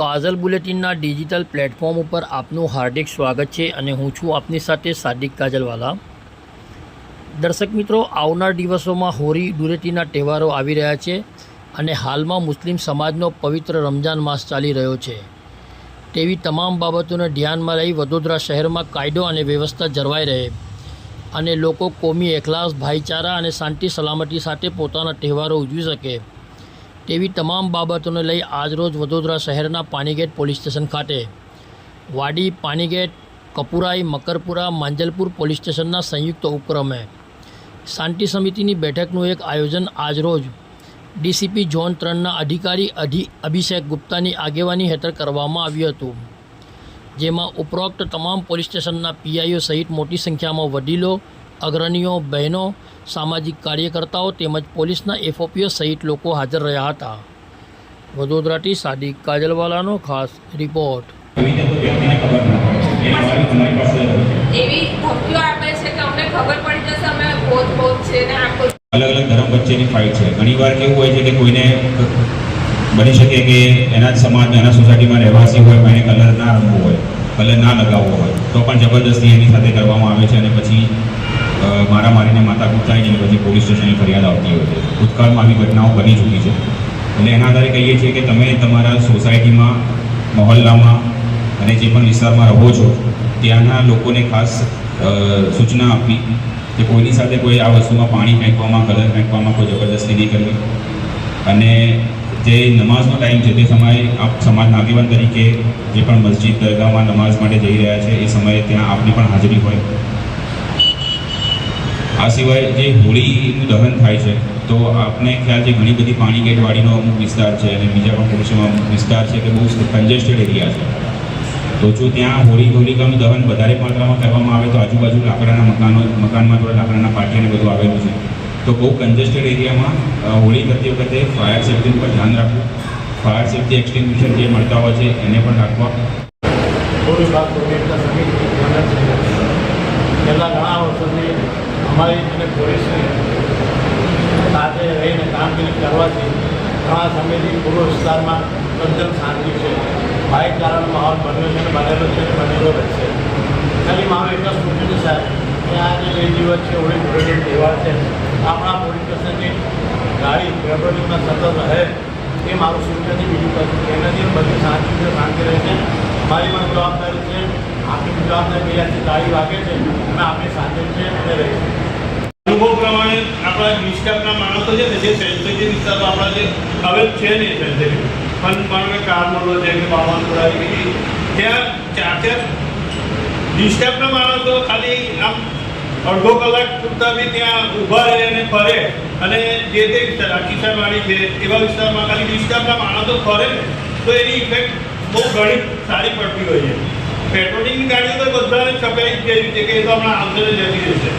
કાઝલ બુલેટિનના digital platform ઉપર આપનું હાર્દિક સ્વાગત છે અને હું છું આપની સાથે સાદિક કાજલવાલા. દર્શક મિત્રો, આવનાર દિવસોમાં હોળી ધૂળેટીના તહેવારો આવી રહ્યા છે અને હાલમાં મુસ્લિમ સમાજનો પવિત્ર રમજાન માસ ચાલી રહ્યો છે. તેવી તમામ બાબતોને ધ્યાનમાં લઈ વડોદરા શહેરમાં કાયદો અને વ્યવસ્થા જળવાઈ રહે અને લોકો કોમી, એકલાસ, ભાઈચારા અને શાંતિ સલામતી સાથે પોતાના તહેવારો ઉજવી શકે. તેવી તમામ બાબતોને લઈ આજરોજ વડોદરા શહેરના પાણીગેટ પોલીસ સ્ટેશન ખાતે. વાડી પાણીગેટ કપુરાઈ, મકરપુરા, માંજલપુર પોલીસ સ્ટેશનના સંયુક્ત ઉપક્રમે. શાંતિ સમિતિની બેઠકનું એક આયોજન આજરોજ ડીસીપી ઝોન ત્રણના અધિકારી અધિ, અભિષેક ગુપ્તાની આગેવાની હેઠળ કરવામાં આવ્યું હતું. જેમાં ઉપરોક્ત તમામ પોલીસ સ્ટેશનના પીઆઈઓ સહિત મોટી સંખ્યામાં વડીલો અગ્રણીઓ બહેનો સામાજિક કાર્યકર્તાઓ તેમજ પોલીસના એફઓપીઓ સહિત લોકો હાજર રહ્યા હતા. વડોદરાથી સાદિક કાજલવાલાનો ખાસ રિપોર્ટ. એવી રીતે કોઈ વ્યક્તિને ખબર ન હોય. એ અમારી તમારી પાસે એવી ધમકીઓ આપે છે કે અમને ખબર પડી જશે અમે ભોજ ભોજ છે ને આ અલગ અલગ ધર્મ વચ્ચેની ફાઇટ છે. ઘણીવાર કેવું હોય છે કે કોઈને બની શકે કે એના જ સમાજ એના સોસાયટીમાં રહેવાસી હોય પણ એને કલર ના રમવો હોય કલર ના લગાવવો હોય તો પણ જબરદસ્તી એની સાથે કરવામાં આવે છે અને પછી મારા મારીને માતા કૂટાઈ અને પછી પોલીસ સ્ટેશને ફરિયાદ આવતી હોય છે. ભૂતકાળમાં આવી ઘટનાઓ બની ચૂકી છે. એટલે એના આધારે કહીએ છીએ કે તમે તમારા સોસાયટીમાં, મહોલ્લામાં અને જે પણ વિસ્તારમાં રહો છો, ત્યાંના લોકોને ખાસ સૂચના આપવી કે કોઈની સાથે કોઈ આ વસ્તુમાં પાણી ફેંકવામાં, કલર ફેંકવામાં કોઈ જબરદસ્તી નહીં કરવી. અને જે નમાઝનો ટાઈમ છે, તે સમયે આપ સમાજના આગેવાન તરીકે જે પણ મસ્જિદ દરગાહમાં નમાઝ માટે જઈ રહ્યા છે, એ સમયે ત્યાં આપની પણ હાજરી હોય. આ સિવાય જે હોળીનું દહન થાય છે, તો આપને ખ્યાલ છે ઘણી બધી પાણી ગેટવાડીનો અમુક વિસ્તાર છે અને બીજા પણ પુરુષોમાં વિસ્તાર છે કે બહુ કન્જેસ્ટેડ એરિયા છે. તો જો ત્યાં હોળી, હોલિકાનું દહન વધારે માત્રામાં કરવામાં આવે તો આજુબાજુ લાકડાના મકાનો, મકાનમાં થોડા લાકડાના પાટિયા બધું આવેલું છે. તો બહુ કન્જેસ્ટેડ એરિયામાં હોળી કરતી વખતે ફાયર સેફ્ટી પર ધ્યાન રાખવું ફાયર સેફ્ટી એક્સટિંગ્વિશર જે મળતા હોય છે એને પણ રાખવા થોડી વાત પ્રોજેક્ટના સમિતિ મદદ છે છેલ્લા ઘણા વર્ષોથી અમારી અને પોલીસની સાથે રહીને કામગીરી કરવાથી ઘણા સમયથી પૂર્વ વિસ્તારમાં તદ્દન શાંતિ છે. ભાઈચારાનો માહોલ બન્યો છે અને બનેલો છે અને બનેલો રહેશે ખાલી મારું એક જ સૂચન છે સાહેબ. કે આ જે બે દિવસ છે હોળી ધૂળેટીનો તહેવાર છે, આપણા પોલીસ સ્ટેશનની ગાડી પેટ્રોલિંગમાં સતત રહે એ મારું સૂચન છે. બીજું કશું એનાથી બધી શાંતિ છે, શાંતિ રહે છે. મારી પણ જવાબદારી છે. આપણી પણ જવાબદારી પહેલાંથી ગાડી વાગે છે. અને આપણી સાથે છે અને રહીશું. અનુભવ પ્રમાણે આપણા વિસ્તારના માણસો છે ને, જે સેન્સિટિવ વિસ્તારો આપણા જે હવે છે ને સેન્સિટિવ પણ પણ કારમોડો છે કે બાવનપુરા ત્યાં ચાર ચાર વિસ્તારના માણસો ખાલી આમ અડધો કલાક પૂરતા બી ત્યાં ઊભા રહે અને ફરે. અને જે તે વિસ્તાર કિસાનવાડી છે એવા વિસ્તારમાં ખાલી વિસ્તારના માણસો ફરે તો એની ઇફેક્ટ બહુ ઘણી સારી પડતી હોય છે. પેટ્રોલિંગની ગાડીઓ તો બધાને છપાઈ ગઈ છે કે એ તો હમણાં આવશે ને જતી જશે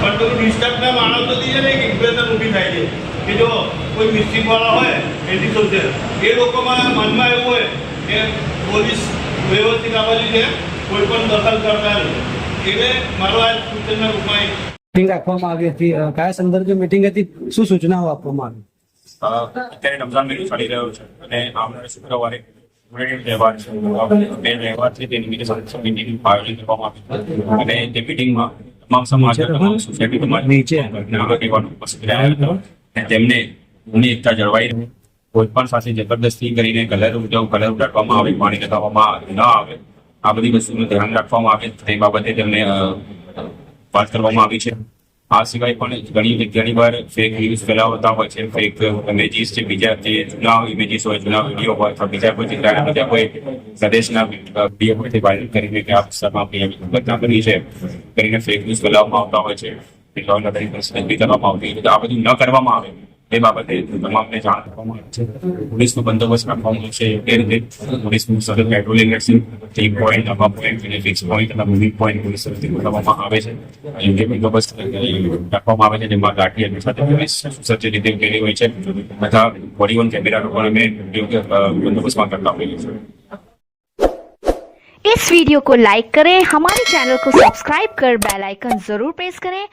પણ પેલું ડિસ્ટર્બના માણસોથી છે ને એક ઇમ્પ્રેશન ઊભી થાય છે. કે જો કોઈ મિસ્ટેકવાળા હોય એથી સોશિયલ એ લોકોમાં મનમાં એવું હોય કે પોલીસ વ્યવસ્થિત આપેલી છે કોઈ પણ દખલ કરતા નથી એટલે મારો આ સૂચનના રૂપમાં એક મીટિંગ રાખવામાં આવી હતી. કયા સંદર્ભે મીટિંગ હતી? શું સૂચનાઓ આપવામાં આવી? અત્યારે રમઝાન મહિનો ચાલી રહ્યો છે અને આવનારા શુક્રવારે તહેવાર છે તેમને એકતા જળવાઈ રહે કોઈ પણ સાથે જબરદસ્તી કરીને કલર ઉડાવ કલર ઉડાડવામાં આવે પાણી લગાવવામાં ન આવે આ બધી વસ્તુનું ધ્યાન રાખવામાં આવે, તે બાબતે તેમને વાત કરવામાં આવી છે. આ સિવાય પણ ઘણી ઘણી વાર ફેક ન્યૂઝ ફેલાવતા હોય છે. ફેક ઇમેજીસ છે, બીજા જે જૂના ઇમેજીસ હોય, જૂના વીડિયો હોય, અથવા બીજા કોઈ જિલ્લાના બીજા કોઈ પ્રદેશના વીડિયો તે વાયરલ કરીને કે આ વિસ્તારમાં છે, કરીને ફેક ન્યૂઝ ફેલાવવામાં આવતા હોય છે. કરવામાં આવતી આ બધું ન કરવામાં આવે. એ બાબતે તમામને જાણ કરવામાં આવે છે પોલીસનો બંદોબસ્ત રાખવામાં આવશે યોગ્ય રીતે પોલીસનું સતત પેટ્રોલિંગ રહેશે ટી પોઈન્ટ આવા પોઈન્ટ અને ફિક્સ પોઈન્ટ અને મૂવિંગ પોઈન્ટ પોલીસ તરફથી ગોઠવવામાં આવે છે યોગ્ય બંદોબસ્ત રાખવામાં આવે છે જેમાં ગાડી અને સાથે પોલીસ સુસજ્જ રીતે ઉકેલી હોય છે બધા બોડી ઓન કેમેરા લોકો અમે યોગ્ય અ, બંદોબસ્તમાં કરતા હોઈએ છીએ इस वीडियो को लाइक करें हमारे चैनल को सब्सक्राइब कर बेल आइकन जरूर प्रेस करें